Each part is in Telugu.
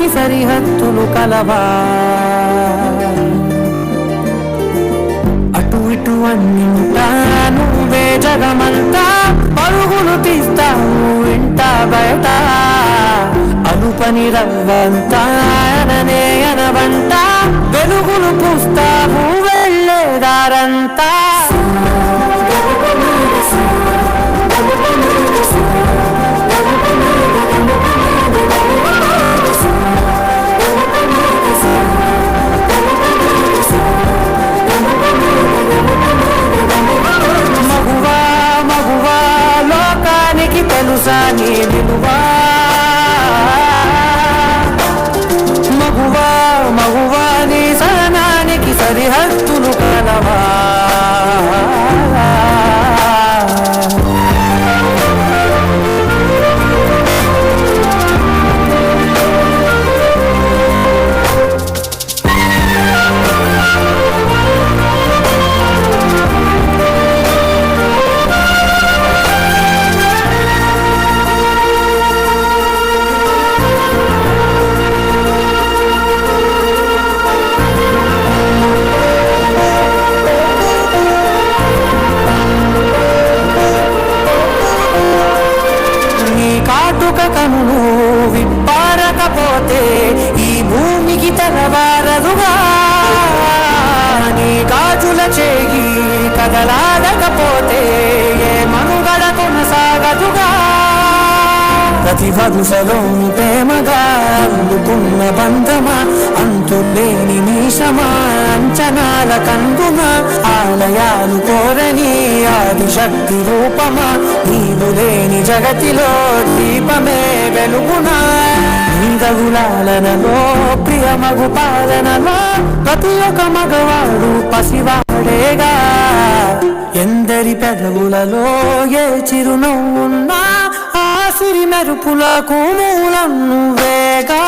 నీకి సరిహద్దులు కలవా. అటు ఇటు అన్నింటా నువ్వే జగమంతా పరుగులు తీస్తావు ఇంట బయట. అనుపని రవ్వంతా అననే అనవంట వెలుగులు పూస్తావు వెళ్ళేదారంతా ప్రతి వరుసలో ప్రేమగా అందుకున్న బంధమా? అంతులేని మీషమా? అంచనాల కందున ఆలయాలు కోరని ఆదిశక్తి రూపమా? నీవు లేని జగతిలో దీపమే వెలుగునా? నీదగులాలనలో ప్రియమగు పాలనలో ప్రతి ఒక్క మగవాడు పసివాడేగా? ఎందరి పెదవులలో ఏ చిరునవ్వున్నా ఆ మెరుపులకు మూలం నువ్వేగా.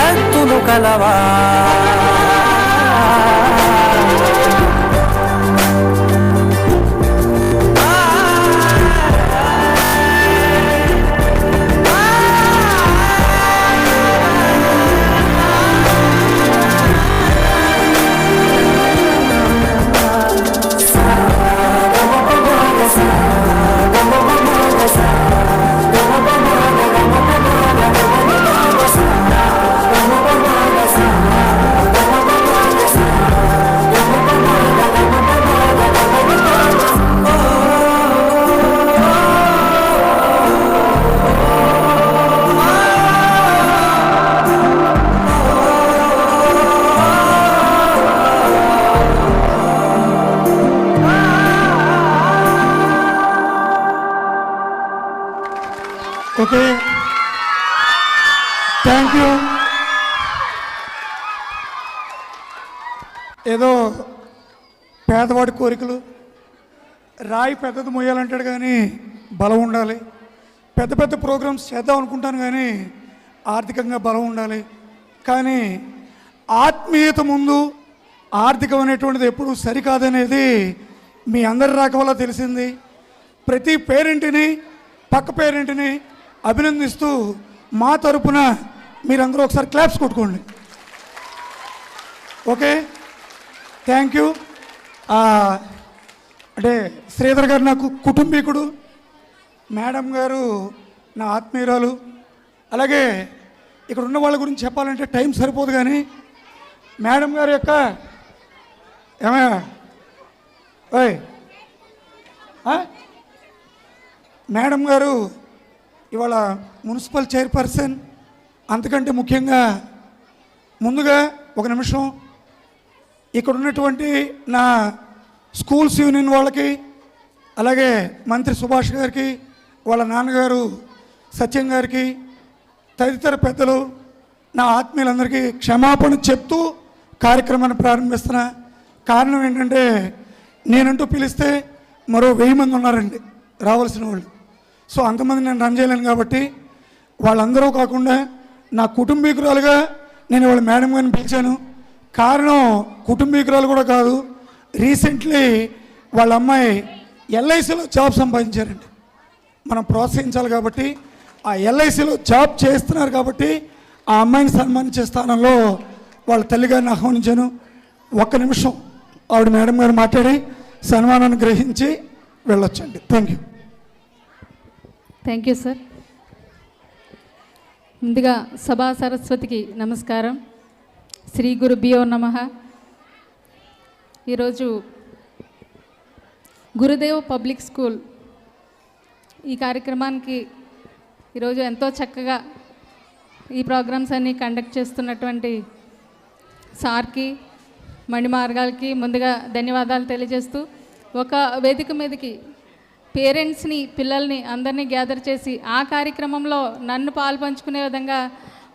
సహనానికి సరిహద్దులు కలవా ఓకే. థ్యాంక్ యూ ఏదో పేదవాడి కోరికలు. రాయి పెద్దది మొయ్యాలంటాడు కానీ బలం ఉండాలి. పెద్ద పెద్ద ప్రోగ్రామ్స్ చేద్దాం అనుకుంటాను కానీ ఆర్థికంగా బలం ఉండాలి. కానీ ఆత్మీయత ముందు ఆర్థికం అనేటువంటిది ఎప్పుడు సరికాదనేది మీ అందరి రాక వల్ల తెలిసింది. ప్రతి పేరెంట్ని పక్క పేరెంట్ని అభినందిస్తూ మా తరపున మీరందరూ ఒకసారి క్లాప్స్ కొట్టుకోండి. ఓకే? Thank you. అంటే శ్రీధర్ గారు నాకు కుటుంబీకుడు మేడం గారు నా ఆత్మీయురాలు. అలాగే ఇక్కడ ఉన్న వాళ్ళ గురించి చెప్పాలంటే టైం సరిపోదు కానీ మేడం గారి యొక్క ఏమయ్యా? ఓయ్ మేడం గారు ఇవాళ మున్సిపల్ చైర్పర్సన్ అంతకంటే ముఖ్యంగా ముందుగా ఒక నిమిషం ఇక్కడ ఉన్నటువంటి నా స్కూల్స్ యూనియన్ వాళ్ళకి అలాగే మంత్రి సుభాష్ గారికి వాళ్ళ నాన్నగారు సత్యం గారికి తదితర పెద్దలు నా ఆత్మీయులందరికీ క్షమాపణ చెప్తూ కార్యక్రమాన్ని ప్రారంభిస్తున్నా. కారణం ఏంటంటే నేనంటూ పిలిస్తే మరో వెయ్యి మంది ఉన్నారండి రావాల్సిన వాళ్ళు. సో అంతమంది నేను రన్ చేయలేను కాబట్టి వాళ్ళందరూ కాకుండా నా కుటుంబీకురాలుగా నేను వాళ్ళ మేడం గారిని పిలిచాను. కారణం కుటుంబీకురాలు కూడా కాదు రీసెంట్లీ వాళ్ళ అమ్మాయి ఎల్ఐసిలో జాబ్ సంపాదించారండి. మనం ప్రోత్సహించాలి కాబట్టి ఆ ఎల్ఐసిలో జాబ్ చేస్తున్నారు కాబట్టి ఆ అమ్మాయిని సన్మానించే స్థానంలో వాళ్ళ తల్లిగారిని ఆహ్వానించాను. ఒక్క నిమిషం ఆవిడ మేడం గారు మాట్లాడి సన్మానాన్ని గ్రహించి వెళ్ళొచ్చండి. Thank you thank you sir ముందుగా సభా సరస్వతికి నమస్కారం. శ్రీ గురుభ్యో నమ. ఈరోజు గురుదేవ్ పబ్లిక్ స్కూల్ ఈ కార్యక్రమానికి ఈరోజు ఎంతో చక్కగా ఈ ప్రోగ్రామ్స్ అన్నీ కండక్ట్ చేస్తున్నటువంటి సార్కి మణిమార్గాలకి ముందుగా ధన్యవాదాలు తెలియజేస్తూ ఒక వేదిక మీదకి పేరెంట్స్ని పిల్లల్ని అందరినీ గ్యాదర్ చేసి ఆ కార్యక్రమంలో నన్ను పాల్పంచుకునే విధంగా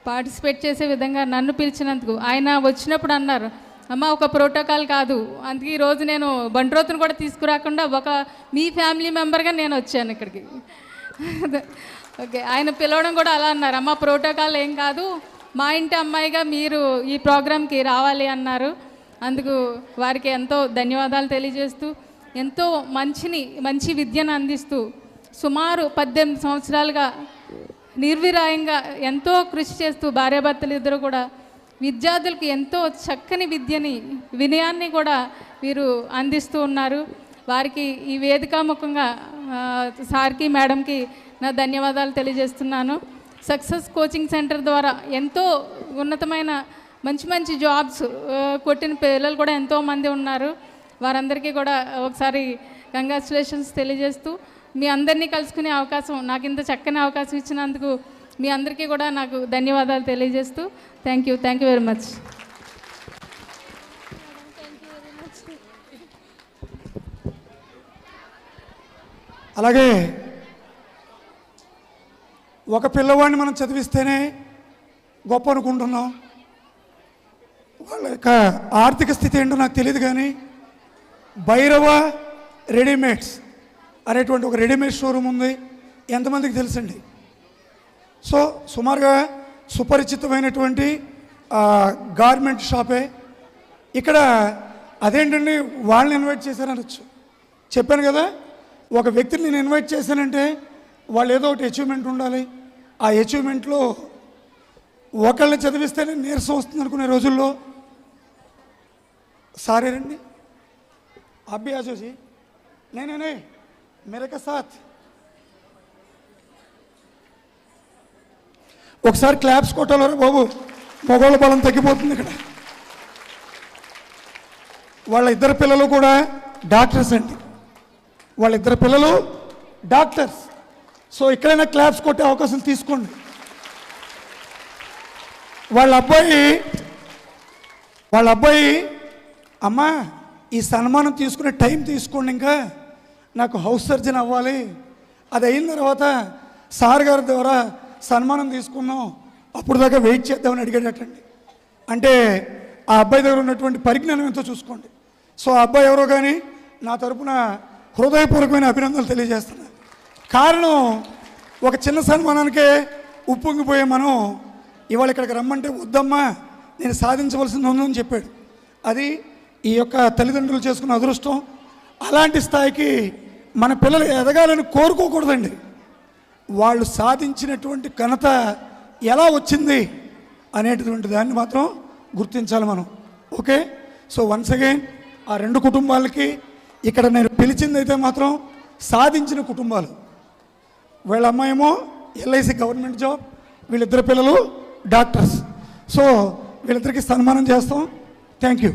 పార్టిసిపేట్ చేసే విధంగా నన్ను పిలిచినందుకు ఆయన వచ్చినప్పుడు అన్నారు అమ్మ ఒక ప్రోటోకాల్ కాదు. అందుకే ఈరోజు నేను బండ్రోతును కూడా తీసుకురాకుండా ఒక మీ ఫ్యామిలీ మెంబర్గా నేను వచ్చాను ఇక్కడికి. ఓకే ఆయన పిలవడం కూడా అలా అన్నారు అమ్మ ప్రోటోకాల్ ఏం కాదు. మా ఇంటి అమ్మాయిగా మీరు ఈ ప్రోగ్రాంకి రావాలి అన్నారు. అందుకు వారికి ఎంతో ధన్యవాదాలు తెలియజేస్తూ ఎంతో మంచిని మంచి విద్యను అందిస్తూ సుమారు పద్దెనిమిది సంవత్సరాలుగా నిర్విరాయంగా ఎంతో కృషి చేస్తూ భార్యాభర్తలు ఇద్దరు కూడా విద్యార్థులకు ఎంతో చక్కని విద్యని వినయాన్ని కూడా వీరు అందిస్తూ ఉన్నారు. వారికి ఈ వేదికాముఖంగా సార్కి మేడంకి నా ధన్యవాదాలు తెలియజేస్తున్నాను. సక్సెస్ కోచింగ్ సెంటర్ ద్వారా ఎంతో ఉన్నతమైన మంచి మంచి జాబ్స్ కొట్టిన పిల్లలు కూడా ఎంతోమంది ఉన్నారు. వారందరికీ కూడా ఒకసారి కంగ్రాచులేషన్స్ తెలియజేస్తూ మీ అందరినీ కలుసుకునే అవకాశం నాకు ఇంత చక్కని అవకాశం ఇచ్చినందుకు మీ అందరికీ కూడా నాకు ధన్యవాదాలు తెలియజేస్తూ thank you thank you very much. అలాగే ఒక పిల్లవాడిని మనం చదివిస్తేనే గొప్ప అనుకుంటున్నాం. వాళ్ళ యొక్క ఆర్థిక స్థితి ఏంటో నాకు తెలియదు కానీ భైరవ రెడీమేడ్స్ అనేటువంటి ఒక రెడీమేడ్ షోరూమ్ ఉంది. ఎంతమందికి తెలుసండి? సో సుమారుగా సుపరిచితమైనటువంటి గార్మెంట్ షాపే ఇక్కడ అదేంటండి? వాళ్ళని ఇన్వైట్ చేశారనొచ్చు. చెప్పాను కదా ఒక వ్యక్తిని నేను ఇన్వైట్ చేశానంటే వాళ్ళు ఏదో ఒకటి అచీవ్మెంట్ ఉండాలి. ఆ అచీవ్మెంట్లో ఒకళ్ళని చదివిస్తేనే నీరసం వస్తుంది అనుకునే రోజుల్లో సారీ రండి అబ్బి ఆజోజీ నేనే మేరక సాత్. ఒకసారి క్లాప్స్ కొట్టాలరా బాబు. మొగోళ్ళ బలం తగ్గిపోతుంది ఇక్కడ. వాళ్ళ ఇద్దరు పిల్లలు కూడా డాక్టర్స్ అండి. వాళ్ళ ఇద్దరు పిల్లలు డాక్టర్స్. సో ఎక్కడైనా క్లాప్స్ కొట్టే అవకాశం తీసుకోండి. వాళ్ళ అబ్బాయి వాళ్ళ అబ్బాయి అమ్మా ఈ సన్మానం తీసుకునే టైం తీసుకోండి ఇంకా. నాకు హౌస్ సర్జన్ అవ్వాలి. అది అయిన తర్వాత సార్ గారి ద్వారా సన్మానం తీసుకున్నాం అప్పుడు దాకా వెయిట్ చేద్దామని అడిగేటట్టండి అంటే ఆ అబ్బాయి దగ్గర ఉన్నటువంటి పరిజ్ఞానం ఎంతో చూసుకోండి. సో ఆ అబ్బాయి ఎవరో కానీ నా తరపున హృదయపూర్వకమైన అభినందనలు తెలియజేస్తున్నా కారణం ఒక చిన్న సన్మానానికే ఉప్పొంగిపోయే మనం ఇవాళ ఇక్కడికి రమ్మంటే వద్దమ్మా నేను సాధించవలసింది ఉందని చెప్పాడు. అది ఈ యొక్క తల్లిదండ్రులు చేసుకున్న అదృష్టం అలాంటి స్థాయికి మన పిల్లలు ఎదగాలని కోరుకోకూడదండి. వాళ్ళు సాధించినటువంటి ఘనత ఎలా వచ్చింది అనేటటువంటి దాన్ని మాత్రం గుర్తించాలి మనం. ఓకే? సో వన్స్ అగైన్ ఆ రెండు కుటుంబాలకి ఇక్కడ నేను పిలిచింది అయితే మాత్రం సాధించిన కుటుంబాలు. వీళ్ళ అమ్మాయేమో ఎల్ఐసి గవర్నమెంట్ జాబ్ వీళ్ళిద్దరు పిల్లలు డాక్టర్స్. సో వీళ్ళిద్దరికి సన్మానం చేస్తాం. Thank you.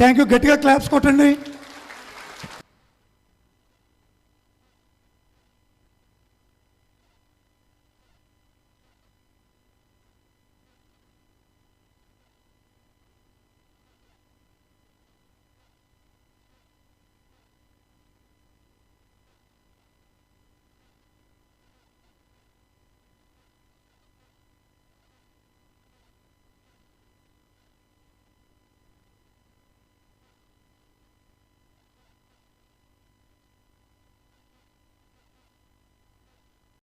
థ్యాంక్ యూ గట్టిగా క్లాప్స్ కొట్టండి.